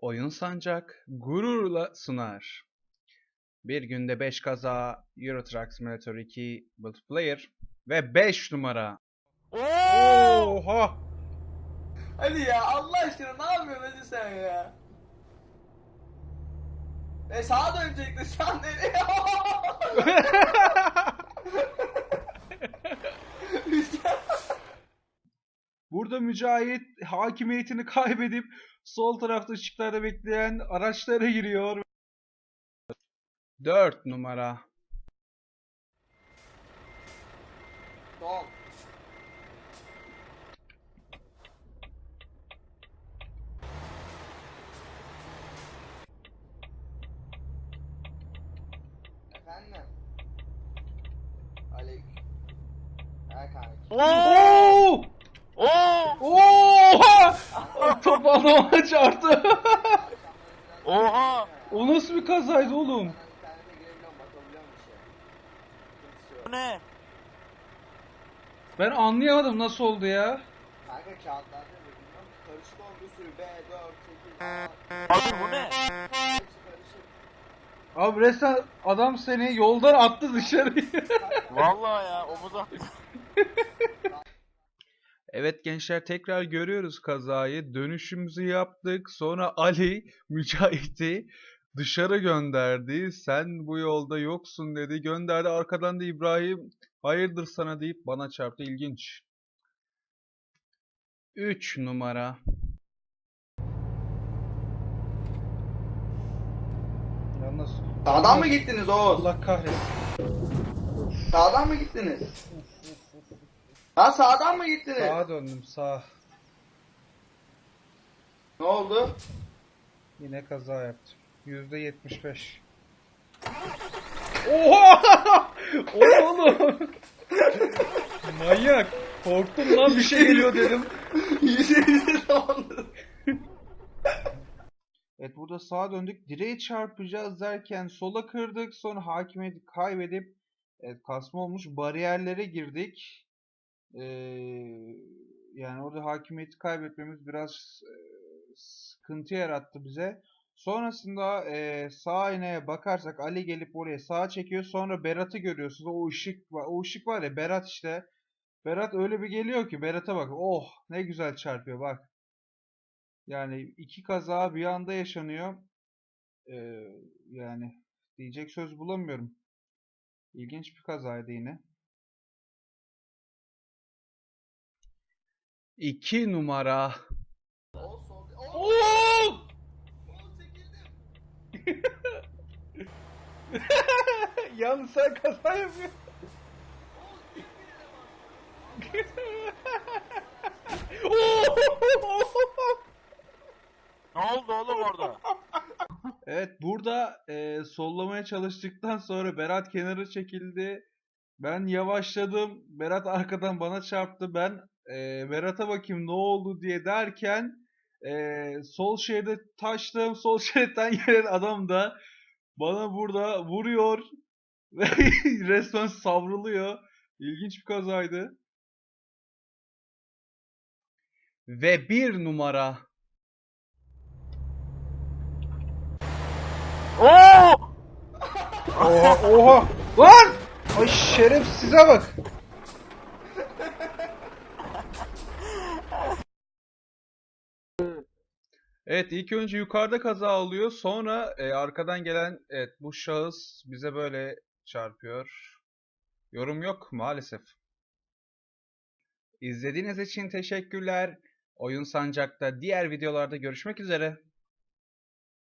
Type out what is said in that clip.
Oyun Sancak gururla sunar. Bir günde 5 kaza Euro Truck Simulator 2 multiplayer ve 5 numara. Oha! Hadi ya Allah aşkına ne yapıyorsun hadi sen ya? E sağa dönecekti an nereye? Burada Mücahit hakimiyetini kaybedip sol tarafta ışıklarda bekleyen araçlara giriyor. 4 numara. Sol. Efendim? Aleyküm. Erkan. Oo! Oo! Oha! Top adama çarptı. Oha! o nasıl bir kazaydı oğlum? Bu ne? Ben anlayamadım nasıl oldu ya. Kanka kağıtlarda da bilmiyorum karışık oldu bir sürü B, 4, 8, A. Abi bu ne? Hepsi karışık. Abi resmen adam seni yoldan attı dışarıya. Vallahi ya omuz attı. Evet gençler tekrar görüyoruz kazayı. Dönüşümüzü yaptık. Sonra Ali Mücahit'i dışarı gönderdi. Sen bu yolda yoksun dedi. Gönderdi. Arkadan da İbrahim hayırdır sana deyip bana çarptı. İlginç. 3 numara. Yalnız Sağdan mı gittiniz Oğuz? Allah kahretsin. Sağdan mı gittiniz? Ha sağdan mı gittiniz? Sağa döndüm sağ. Ne oldu? Yine kaza yaptım. Yüzde yetmiş beş. Oha! Oğlum! Manyak! Korktum lan bir şey geliyor dedim. Yüzde yüzde zamandır. Evet burada sağa döndük. Direğe çarpacağız derken sola kırdık. Sonra hakimiyeti kaybedip evet, kasma olmuş bariyerlere girdik. Yani orada hakimiyeti kaybetmemiz biraz sıkıntı yarattı bize. Sonrasında e, sağ aynaya bakarsak Ali gelip oraya sağa çekiyor. Sonra Berat'ı görüyorsunuz. O ışık var. O ışık var ya Berat işte. Berat öyle bir geliyor ki Berat'a bak. Oh ne güzel çarpıyor bak. Yani iki kaza bir anda yaşanıyor. Ee, yani diyecek söz bulamıyorum. İlginç bir kazaydı yine. İki numara. Oo! Çekildim. Yalnız sen kaza yapıyorsun. Ne oldu oğlum orada? Evet burada e, sollamaya çalıştıktan sonra Berat kenara çekildi. Ben yavaşladım. Berat arkadan bana çarptı. Ben e, Berat'a bakayım ne oldu diye derken e, sol şeride taştım. Sol şeritten gelen adam da bana burada vuruyor ve resmen savruluyor. İlginç bir kazaydı. Ve bir numara. Oo! Oha oha. Lan! Ay şerefsize bak. Evet ilk önce yukarıda kaza oluyor. Sonra e, arkadan gelen evet bu şahıs bize böyle çarpıyor. Yorum yok maalesef. İzlediğiniz için teşekkürler. Oyun Sancak'ta diğer videolarda görüşmek üzere.